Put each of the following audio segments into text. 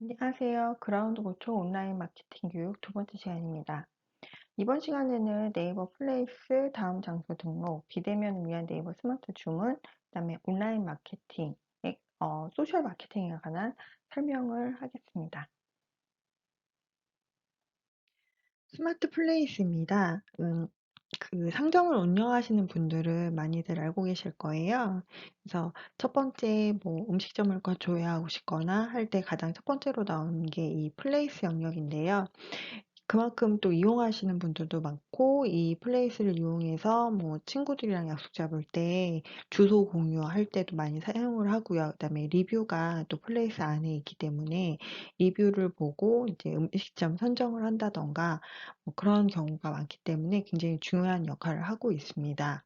안녕하세요. 그라운드 고쳐 온라인 마케팅 교육 두 번째 시간입니다. 이번 시간에는 네이버 플레이스 다음 장소 등록, 비대면을 위한 네이버 스마트 주문, 그다음에 온라인 마케팅, 어, 소셜 마케팅에 관한 설명을 하겠습니다. 스마트 플레이스입니다. 음, 그 상점을 운영하시는 분들은 많이들 알고 계실 거예요. 그래서 첫 번째 뭐 음식점을 조회하고 싶거나 할 때 가장 첫 번째로 나오는 게 이 플레이스 영역인데요. 그만큼 또 이용하시는 분들도 많고 이 플레이스를 이용해서 뭐 친구들이랑 약속 잡을 때 주소 공유할 때도 많이 사용을 하고요. 그다음에 리뷰가 또 플레이스 안에 있기 때문에 리뷰를 보고 이제 음식점 선정을 한다던가 뭐 그런 경우가 많기 때문에 굉장히 중요한 역할을 하고 있습니다.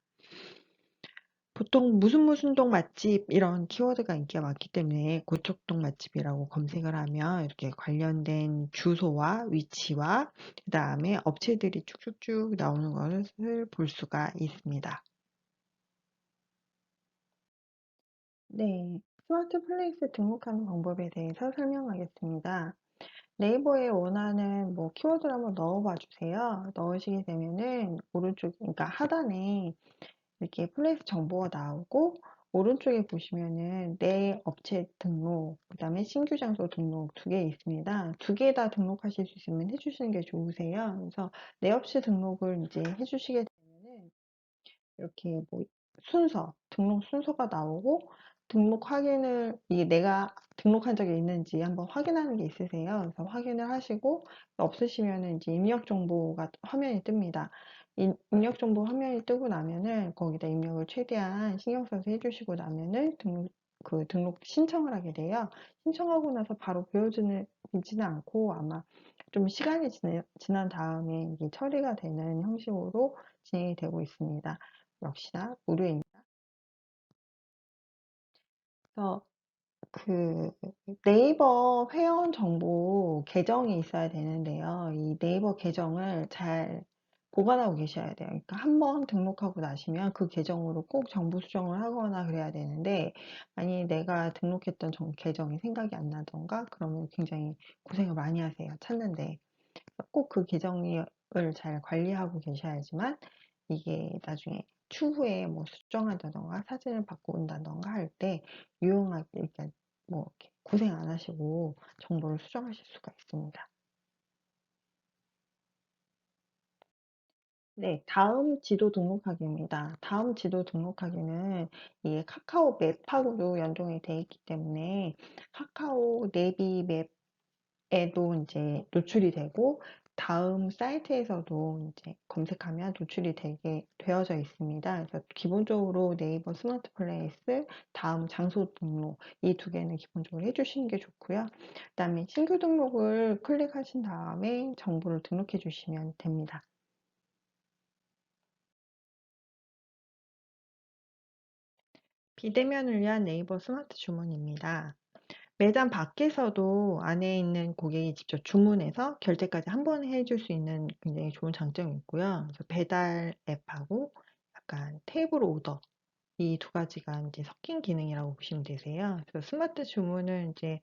보통 무슨 무슨 동 맛집 이런 키워드가 인기가 많기 때문에 고척동 맛집이라고 검색을 하면 이렇게 관련된 주소와 위치와 그 다음에 업체들이 쭉쭉쭉 나오는 것을 볼 수가 있습니다. 네, 스마트 플레이스 등록하는 방법에 대해서 설명하겠습니다. 네이버에 원하는 뭐 키워드를 한번 넣어봐 주세요. 넣으시게 되면은 오른쪽, 그러니까 하단에 이렇게 플레이스 정보가 나오고 오른쪽에 보시면은 내 업체 등록, 그 다음에 신규 장소 등록 두 개 있습니다. 두 개 다 등록하실 수 있으면 해주시는 게 좋으세요. 그래서 내 업체 등록을 이제 해주시게 되면은 이렇게 뭐 순서, 등록 순서가 나오고 등록 확인을 이게 내가 등록한 적이 있는지 한번 확인하는 게 있으세요. 그래서 확인을 하시고 없으시면은 이제 입력 정보가 화면이 뜹니다. 입력 정보 화면이 뜨고 나면은 거기다 입력을 최대한 신경 써서 해주시고 나면은 등록 그 등록 신청을 하게 돼요. 신청하고 나서 바로 보여지는 지는 않고 아마 좀 시간이 지난 다음에 이게 처리가 되는 형식으로 진행이 되고 있습니다. 역시나 무료입니다. 그래서 그 네이버 회원 정보 계정이 있어야 되는데요. 이 네이버 계정을 잘 보관하고 계셔야 돼요. 그러니까 한 번 등록하고 나시면 그 계정으로 꼭 정보 수정을 하거나 그래야 되는데 만약에 내가 등록했던 계정이 생각이 안 나던가 그러면 굉장히 고생을 많이 하세요. 찾는데 꼭 그 계정을 잘 관리하고 계셔야지만 이게 나중에 추후에 뭐 수정한다던가 사진을 바꾼다던가 할 때 유용하게 그러니까 뭐 고생 안 하시고 정보를 수정하실 수가 있습니다. 네, 다음 지도 등록하기입니다. 다음 지도 등록하기는 이 카카오 맵하고도 연동이 되어 있기 때문에 카카오 내비 맵 에도 이제 노출이 되고 다음 사이트에서도 이제 검색하면 노출이 되게 되어져 있습니다. 그래서 기본적으로 네이버 스마트 플레이스, 다음 장소 등록 이 두 개는 기본적으로 해주시는 게 좋고요. 그 다음에 신규 등록을 클릭하신 다음에 정보를 등록해 주시면 됩니다. 비대면을 위한 네이버 스마트 주문입니다. 매장 밖에서도 안에 있는 고객이 직접 주문해서 결제까지 한 번에 해 줄 수 있는 굉장히 좋은 장점이 있고요. 그래서 배달 앱하고 약간 테이블 오더 이두 가지가 이제 섞인 기능이라고 보시면 되세요. 그래서 스마트 주문을 이제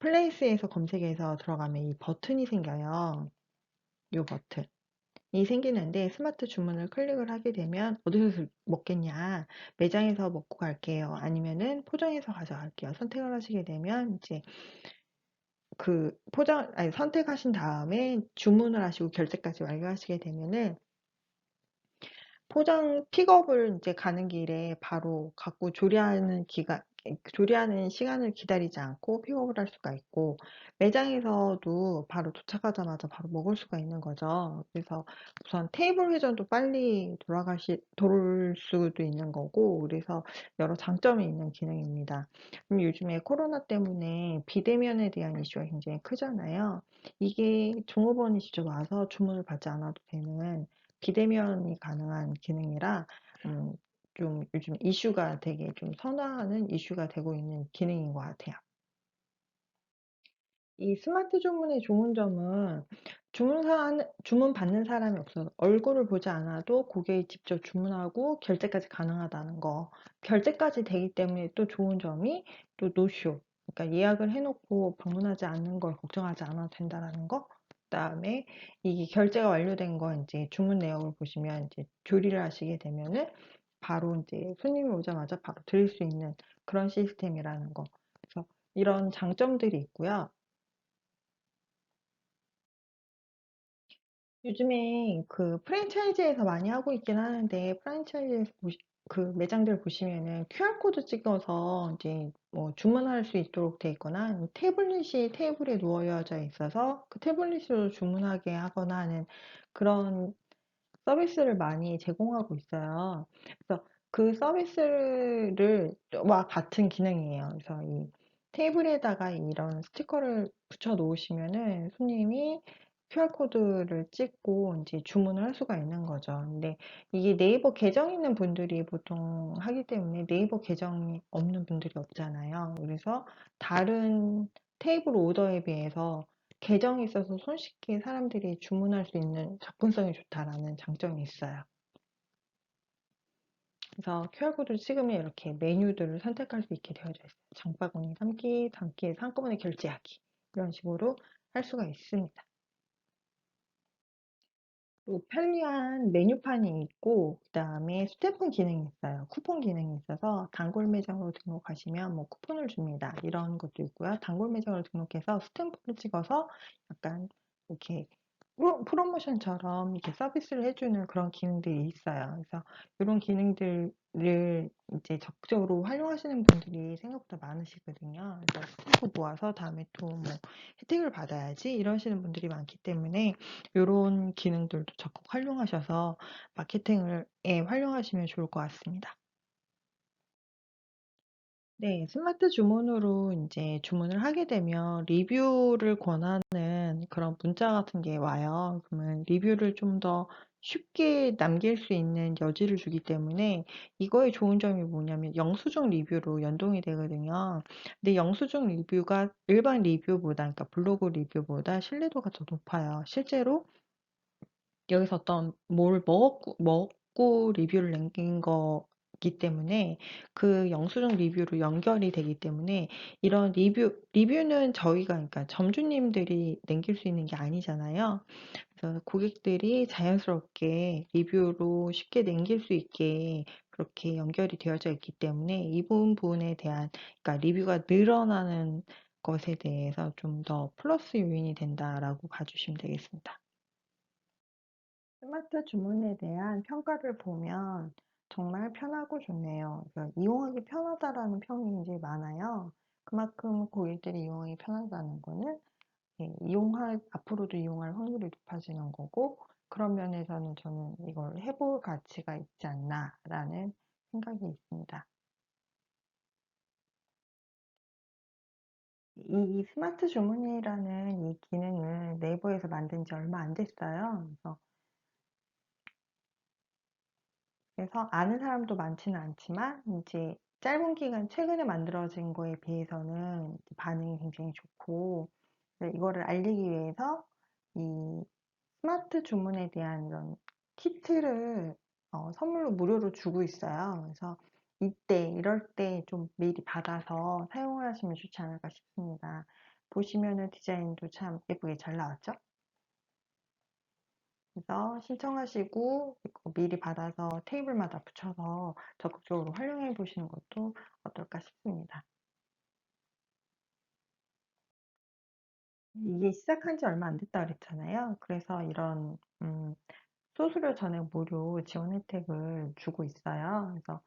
플레이스에서 검색해서 들어가면 이 버튼이 생겨요. 이 버튼. 이 생기는데 스마트 주문을 클릭을 하게 되면 어디서 먹겠냐? 매장에서 먹고 갈게요. 아니면은 포장해서 가져갈게요. 선택을 하시게 되면 이제 그 포장 아니 선택하신 다음에 주문을 하시고 결제까지 완료하시게 되면은 포장 픽업을 이제 가는 길에 바로 갖고 조리하는 기간 조리하는 시간을 기다리지 않고 픽업을 할 수가 있고 매장에서도 바로 도착하자마자 바로 먹을 수가 있는 거죠. 그래서 우선 테이블 회전도 빨리 돌아가시 돌 수도 있는 거고 그래서 여러 장점이 있는 기능입니다. 요즘에 코로나 때문에 비대면에 대한 이슈가 굉장히 크잖아요. 이게 종업원이 직접 와서 주문을 받지 않아도 되는 비대면이 가능한 기능이라 음, 좀 요즘 이슈가 되게 좀 선호하는 이슈가 되고 있는 기능인 것 같아요. 이 스마트 주문의 좋은 점은 주문 받는 사람이 없어서 얼굴을 보지 않아도 고객이 직접 주문하고 결제까지 가능하다는 거. 결제까지 되기 때문에 또 좋은 점이 또 노쇼. 그러니까 예약을 해놓고 방문하지 않는 걸 걱정하지 않아도 된다라는 거. 그다음에 이게 결제가 완료된 거 이제 주문 내역을 보시면 이제 조리를 하시게 되면은 바로 이제 손님이 오자마자 바로 드릴 수 있는 그런 시스템이라는 거. 그래서 이런 장점들이 있고요. 요즘에 그 프랜차이즈에서 많이 하고 있긴 하는데 프랜차이즈에서 보시, 그 매장들 보시면은 QR코드 찍어서 이제 뭐 주문할 수 있도록 돼 있거나 태블릿이 테이블에 놓여져 있어서 그 태블릿으로 주문하게 하거나 하는 그런 서비스를 많이 제공하고 있어요. 그래서 그 서비스를 와 같은 기능이에요. 그래서 이 테이블에다가 이런 스티커를 붙여 놓으시면은 손님이 QR코드를 찍고 이제 주문을 할 수가 있는 거죠. 근데 이게 네이버 계정 있는 분들이 보통 하기 때문에 네이버 계정이 없는 분들이 없잖아요. 그래서 다른 테이블 오더에 비해서 계정이 있어서 손쉽게 사람들이 주문할 수 있는 접근성이 좋다라는 장점이 있어요. 그래서 QR코드를 찍으면 이렇게 메뉴들을 선택할 수 있게 되어져 있어요. 장바구니 담기, 담기, 한꺼번에 결제하기 이런 식으로 할 수가 있습니다. 또 편리한 메뉴판이 있고 그 다음에 스태프 기능이 있어요. 쿠폰 기능이 있어서 단골 매장으로 등록하시면 뭐 쿠폰을 줍니다. 이런 것도 있고요. 단골 매장으로 등록해서 스탬프를 찍어서 약간 이렇게 프로, 프로모션처럼 이렇게 서비스를 해주는 그런 기능들이 있어요. 그래서 이런 기능들을 이제 적극적으로 활용하시는 분들이 생각보다 많으시거든요. 그래서 모아서 다음에 또 뭐 혜택을 받아야지 이러시는 분들이 많기 때문에 이런 기능들도 적극 활용하셔서 마케팅을 예, 활용하시면 좋을 것 같습니다. 네, 스마트 주문으로 이제 주문을 하게 되면 리뷰를 권하는 그런 문자 같은 게 와요. 그러면 리뷰를 좀 더 쉽게 남길 수 있는 여지를 주기 때문에 이거의 좋은 점이 뭐냐면 영수증 리뷰로 연동이 되거든요. 근데 영수증 리뷰가 일반 리뷰보다, 그러니까 블로그 리뷰보다 신뢰도가 더 높아요. 실제로 여기서 어떤 뭘 먹었고, 먹고 리뷰를 남긴 거 기 때문에 그 영수증 리뷰로 연결이 되기 때문에 이런 리뷰, 리뷰는 저희가, 그러니까 점주님들이 남길 수 있는 게 아니잖아요. 그래서 고객들이 자연스럽게 리뷰로 쉽게 남길 수 있게 그렇게 연결이 되어져 있기 때문에 이 부분에 대한, 그러니까 리뷰가 늘어나는 것에 대해서 좀 더 플러스 요인이 된다라고 봐주시면 되겠습니다. 스마트 주문에 대한 평가를 보면 정말 편하고 좋네요. 그러니까 이용하기 편하다라는 평이 굉장히 많아요. 그만큼 고객들이 이용하기 편하다는 거는 예, 이용할, 앞으로도 이용할 확률이 높아지는 거고, 그런 면에서는 저는 이걸 해볼 가치가 있지 않나라는 생각이 있습니다. 이 스마트 주문이라는 이 기능을 네이버에서 만든 지 얼마 안 됐어요. 그래서 그래서 아는 사람도 많지는 않지만 이제 짧은 기간 최근에 만들어진 거에 비해서는 반응이 굉장히 좋고 이거를 알리기 위해서 이 스마트 주문에 대한 이런 키트를 어, 선물로 무료로 주고 있어요. 그래서 이때 이럴 때 좀 미리 받아서 사용을 하시면 좋지 않을까 싶습니다. 보시면은 디자인도 참 예쁘게 잘 나왔죠? 그래서 신청하시고 미리 받아서 테이블마다 붙여서 적극적으로 활용해 보시는 것도 어떨까 싶습니다. 이게 시작한 지 얼마 안 됐다 그랬잖아요. 그래서 이런 음, 수수료 전액 무료 지원 혜택을 주고 있어요. 그래서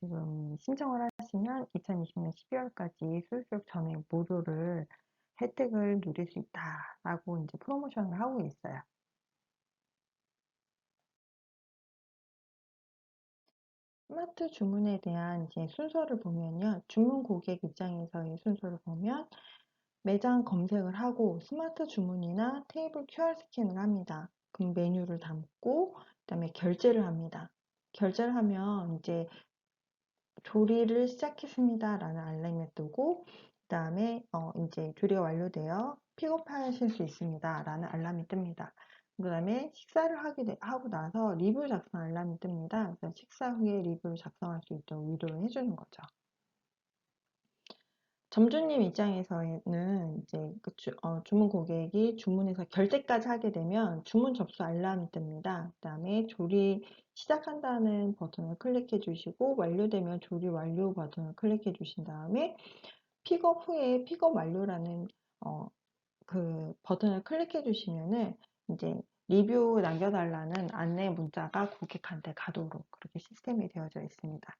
지금 신청을 하시면 2020년 12월까지 수수료 전액 무료를 혜택을 누릴 수 있다라고 이제 프로모션을 하고 있어요. 스마트 주문에 대한 이제 순서를 보면요. 주문 고객 입장에서의 순서를 보면 매장 검색을 하고 스마트 주문이나 테이블 QR 스캔을 합니다. 그럼 메뉴를 담고 그다음에 결제를 합니다. 결제를 하면 이제 조리를 시작했습니다 라는 알람이 뜨고 그 다음에 어 이제 조리가 완료되어 픽업하실 수 있습니다 라는 알람이 뜹니다. 그 다음에 식사를 하게 하고 나서 리뷰 작성 알람이 뜹니다. 그래서 식사 후에 리뷰를 작성할 수 있도록 유도를 해주는 거죠. 점주님 입장에서는 이제 그 주, 어, 주문 고객이 주문해서 결제까지 하게 되면 주문 접수 알람이 뜹니다. 그 다음에 조리 시작한다는 버튼을 클릭해 주시고 완료되면 조리 완료 버튼을 클릭해 주신 다음에 픽업 후에 픽업 완료라는 어, 그 버튼을 클릭해 주시면은 이제 리뷰 남겨달라는 안내 문자가 고객한테 가도록 그렇게 시스템이 되어져 있습니다.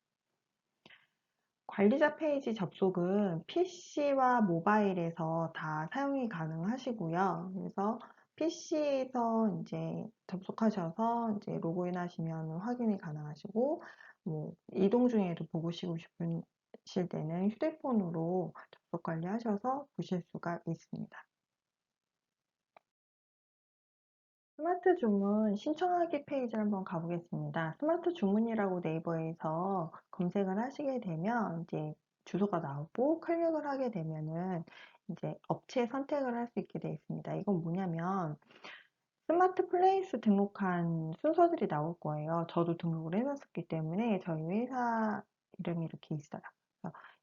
관리자 페이지 접속은 PC와 모바일에서 다 사용이 가능하시고요. 그래서 PC에서 이제 접속하셔서 이제 로그인 하시면 확인이 가능하시고, 뭐, 이동 중에도 보고 싶으실 때는 휴대폰으로 접속 관리하셔서 보실 수가 있습니다. 스마트 주문 신청하기 페이지를 한번 가보겠습니다. 스마트 주문이라고 네이버에서 검색을 하시게 되면 이제 주소가 나오고 클릭을 하게 되면은 이제 업체 선택을 할 수 있게 되어 있습니다. 이건 뭐냐면 스마트 플레이스 등록한 순서들이 나올 거예요. 저도 등록을 해놨었기 때문에 저희 회사 이름이 이렇게 있어요.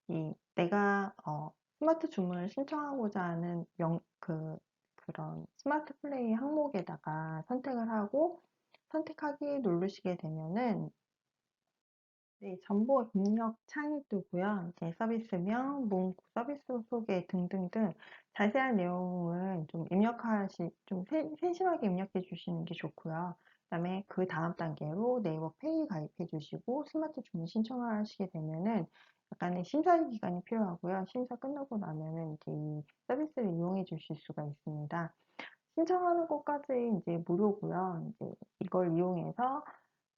이 내가 어, 스마트 주문을 신청하고자 하는 명, 그 그런 스마트 플레이 항목에다가 선택을 하고 선택하기 누르시게 되면은 네, 정보 입력 창이 뜨고요. 이제 서비스명, 문구, 서비스 소개 등등등 자세한 내용을 좀 입력하시, 좀 세, 세심하게 입력해 주시는 게 좋고요. 그 다음에 그 다음 단계로 네이버 페이 가입해 주시고 스마트 주문 신청을 하시게 되면은 약간의 심사 기간이 필요하고요. 심사 끝나고 나면은 이제 이 서비스를 이용해 주실 수가 있습니다. 신청하는 것까지 이제 무료고요. 이제 이걸 이용해서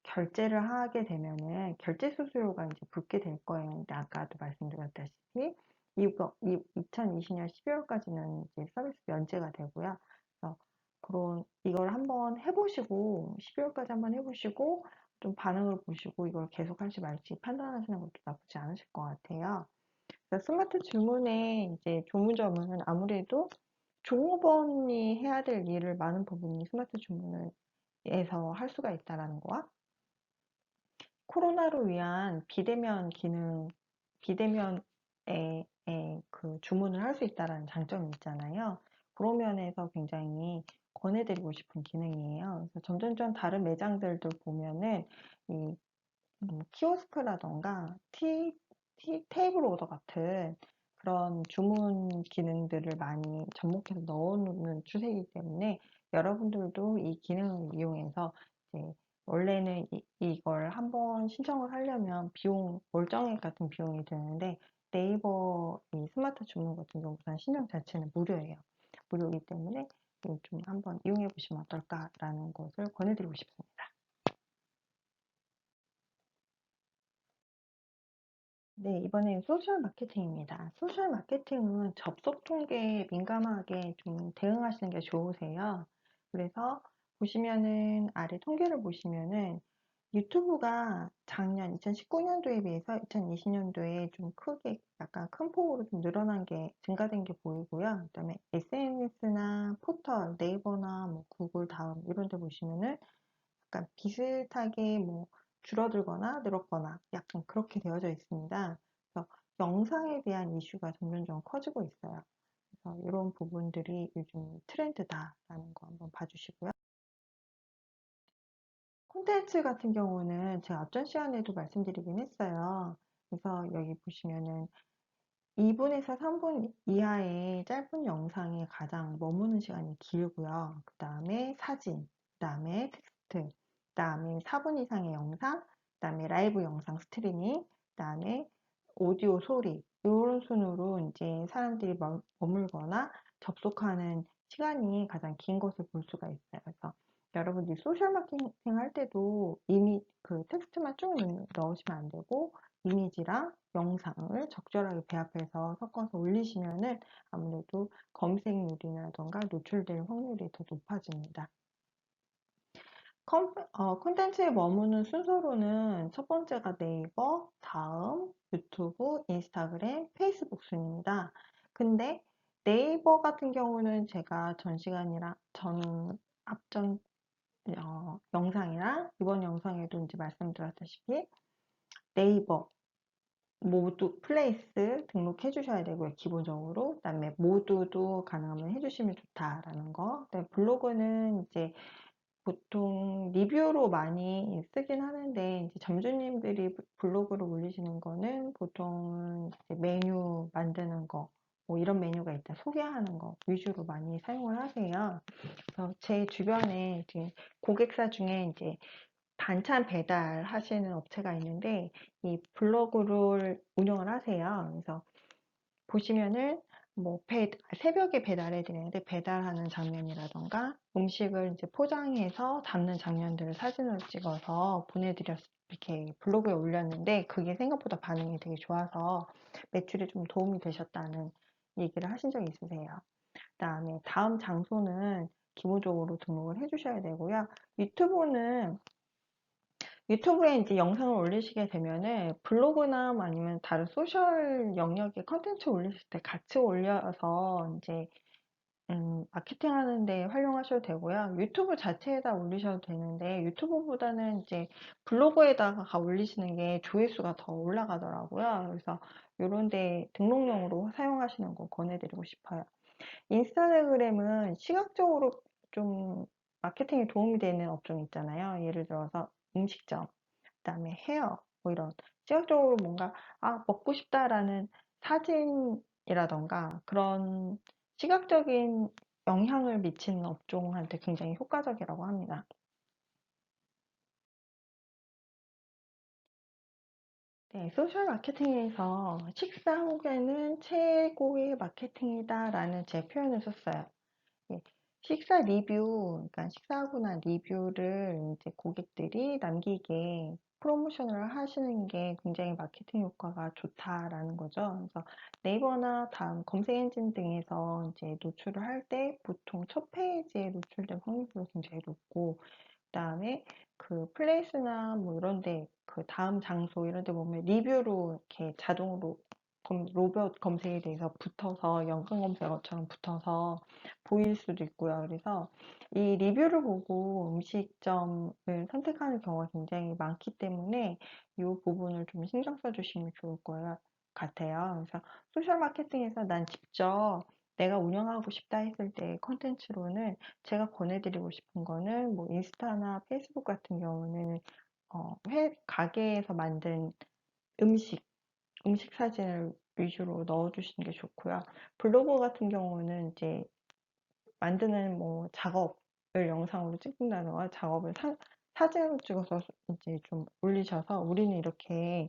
결제를 하게 되면은 결제 수수료가 이제 붙게 될 거예요. 아까도 말씀드렸다시피 이거 2020년 12월까지는 이제 서비스 면제가 되고요. 그래서 그런 이걸 한번 해보시고 12월까지 한번 해보시고 좀 반응을 보시고 이걸 계속 할지 말지 판단하시는 것도 나쁘지 않으실 것 같아요. 스마트 주문의 이제 좋은 점은 아무래도 종업원이 해야 될 일을 많은 부분이 스마트 주문에서 할 수가 있다라는 거와 코로나로 위한 비대면 기능, 비대면에 그 주문을 할 수 있다는 장점이 있잖아요. 그런 면에서 굉장히 권해드리고 싶은 기능이에요. 그래서 점점점 다른 매장들도 보면은 이 음, 키오스크라던가 티, 티, 테이블 오더 같은 그런 주문 기능들을 많이 접목해서 넣어놓는 추세이기 때문에 여러분들도 이 기능을 이용해서 원래는 이, 이걸 한번 신청을 하려면 비용, 월정액 같은 비용이 드는데 네이버 이 스마트 주문 같은 경우는 신청 자체는 무료예요. 무료이기 때문에 좀 한번 이용해 보시면 어떨까라는 것을 권해드리고 싶습니다. 네, 이번엔 소셜 마케팅입니다. 소셜 마케팅은 접속 통계에 민감하게 좀 대응하시는 게 좋으세요. 그래서 보시면은 아래 통계를 보시면은 유튜브가 작년 2019년도에 비해서 2020년도에 좀 크게 약간 큰 폭으로 좀 늘어난 게 증가된 게 보이고요. 그다음에 SNS나 포털, 네이버나 뭐 구글 다음 이런 데 보시면은 약간 비슷하게 뭐 줄어들거나 늘었거나 약간 그렇게 되어져 있습니다. 그래서 영상에 대한 이슈가 점점점 커지고 있어요. 그래서 이런 부분들이 요즘 트렌드다라는 거 한번 봐주시고요. 콘텐츠 같은 경우는 제가 앞전 시간에도 말씀드리긴 했어요. 그래서 여기 보시면은 2분에서 3분 이하의 짧은 영상이 가장 머무는 시간이 길고요. 그 다음에 사진, 그 다음에 텍스트, 그 다음에 4분 이상의 영상, 그 다음에 라이브 영상 스트리밍, 그 다음에 오디오 소리, 이런 순으로 이제 사람들이 머물거나 접속하는 시간이 가장 긴 것을 볼 수가 있어요. 그래서 여러분들이 소셜 마케팅 할 때도 이미 그 텍스트만 쭉 넣으시면 안 되고 이미지랑 영상을 적절하게 배합해서 섞어서 올리시면은 아무래도 검색률이라던가 노출될 확률이 더 높아집니다. 어, 콘텐츠에 머무는 순서로는 첫 번째가 네이버, 다음 유튜브, 인스타그램, 페이스북 순입니다. 근데 네이버 같은 경우는 제가 전 시간이랑 전 앞전 어, 영상이랑 이번 영상에도 이제 말씀드렸다시피 네이버 모두 플레이스 등록해 주셔야 되고요. 기본적으로. 그다음에 모두도 가능하면 해주시면 좋다라는 거. 그다음에 블로그는 이제 보통 리뷰로 많이 쓰긴 하는데 이제 점주님들이 블로그를 올리시는 거는 이제 메뉴 만드는 거, 뭐 이런 메뉴가 있다 소개하는 거 위주로 많이 사용을 하세요. 그래서 제 주변에 이제 고객사 중에 이제 반찬 배달 하시는 업체가 있는데 이 블로그를 운영을 하세요. 그래서 보시면은 뭐 배, 새벽에 배달해 드리는데 배달하는 장면이라던가 음식을 이제 포장해서 담는 장면들을 사진으로 찍어서 보내드렸 이렇게 블로그에 올렸는데 그게 생각보다 반응이 되게 좋아서 매출에 좀 도움이 되셨다는 얘기를 하신 적이 있으세요. 그다음에 다음 장소는 기본적으로 등록을 해주셔야 되고요. 유튜브는 유튜브에 이제 영상을 올리시게 되면은 블로그나 아니면 다른 소셜 영역의 컨텐츠 올리실 때 같이 올려서 이제 음, 마케팅 하는 데 활용하셔도 되고요. 유튜브 자체에다 올리셔도 되는데 유튜브보다는 이제 블로그에다가 올리시는 게 조회수가 더 올라가더라고요. 그래서 이런 데 등록용으로 사용하시는 거 권해드리고 싶어요. 인스타그램은 시각적으로 좀 마케팅에 도움이 되는 업종 있잖아요. 예를 들어서 음식점, 그다음에 헤어, 뭐 이런 시각적으로 뭔가 아 먹고 싶다라는 사진이라던가 그런 시각적인 영향을 미치는 업종한테 굉장히 효과적이라고 합니다. 네, 소셜 마케팅에서 식사 후기는 최고의 마케팅이다 라는 제 표현을 썼어요. 예, 식사 리뷰, 그러니까 식사하고 난 리뷰를 이제 고객들이 남기게 프로모션을 하시는 게 굉장히 마케팅 효과가 좋다라는 거죠. 그래서 네이버나 다음 검색 엔진 등에서 이제 노출을 할 때 보통 첫 페이지에 노출될 확률도 굉장히 높고, 그다음에 그 플레이스나 뭐 이런 데 그 다음 장소 이런 데 보면 리뷰로 이렇게 자동으로 검, 로봇 검색에 대해서 붙어서 연관 검색어처럼 붙어서 보일 수도 있고요. 그래서 이 리뷰를 보고 음식점을 선택하는 경우가 굉장히 많기 때문에 이 부분을 좀 신경 써주시면 좋을 것 같아요. 그래서 소셜 마케팅에서 난 직접 내가 운영하고 싶다 했을 때 컨텐츠로는 제가 권해드리고 싶은 거는 뭐 인스타나 페이스북 같은 경우는 어, 회 가게에서 만든 음식 음식 사진을 위주로 넣어주시는 게 좋고요. 블로그 같은 경우는 이제 만드는 뭐 작업을 영상으로 찍는다거나 작업을 사, 사진으로 찍어서 이제 좀 올리셔서 우리는 이렇게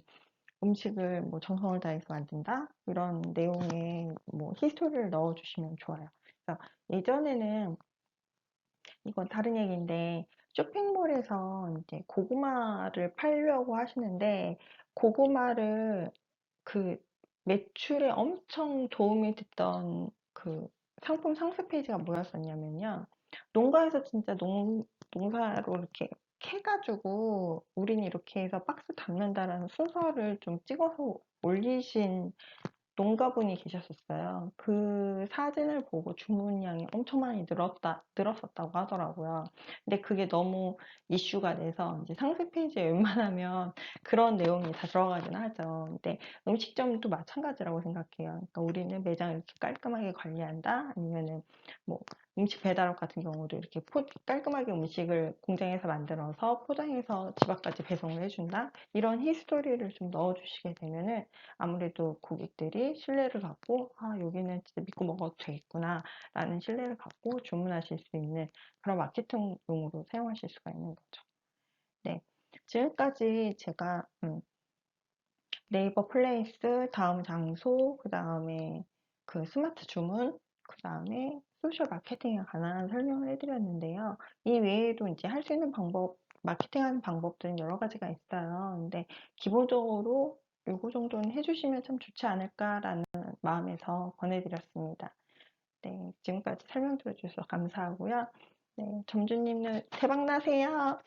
음식을 뭐 정성을 다해서 만든다 이런 내용의 뭐 히스토리를 넣어주시면 좋아요. 그래서 예전에는 이건 다른 얘기인데 쇼핑몰에서 이제 고구마를 팔려고 하시는데 고구마를 그 매출에 엄청 도움이 됐던 그 상품 상세 페이지가 뭐였었냐면요. 농가에서 진짜 농, 농사로 이렇게 캐가지고 우리는 이렇게 해서 박스 담는다라는 순서를 좀 찍어서 올리신 농가분이 계셨었어요. 그 사진을 보고 주문량이 엄청 많이 늘었다, 늘었었다고 하더라고요. 근데 그게 너무 이슈가 돼서 이제 상세 페이지에 웬만하면 그런 내용이 다 들어가긴 하죠. 근데 음식점도 마찬가지라고 생각해요. 그러니까 우리는 매장을 이렇게 깔끔하게 관리한다? 아니면은 뭐 음식 배달업 같은 경우도 이렇게 포, 깔끔하게 음식을 공장에서 만들어서 포장해서 집 앞까지 배송을 해준다? 이런 히스토리를 좀 넣어주시게 되면은 아무래도 고객들이 신뢰를 갖고 아 여기는 진짜 믿고 먹어도 되겠구나 라는 신뢰를 갖고 주문하실 수 있는 그런 마케팅용으로 사용하실 수가 있는 거죠. 네, 지금까지 제가 음, 네이버 플레이스, 다음 장소, 그 다음에 그 스마트 주문, 그 다음에 소셜 마케팅에 관한 설명을 해드렸는데요. 이 외에도 이제 할 수 있는 방법, 마케팅하는 방법들은 여러 가지가 있어요. 근데 기본적으로 요거 정도는 해주시면 참 좋지 않을까라는 마음에서 권해드렸습니다. 네, 지금까지 설명 들어주셔서 감사하고요. 네, 점주님들 대박 나세요.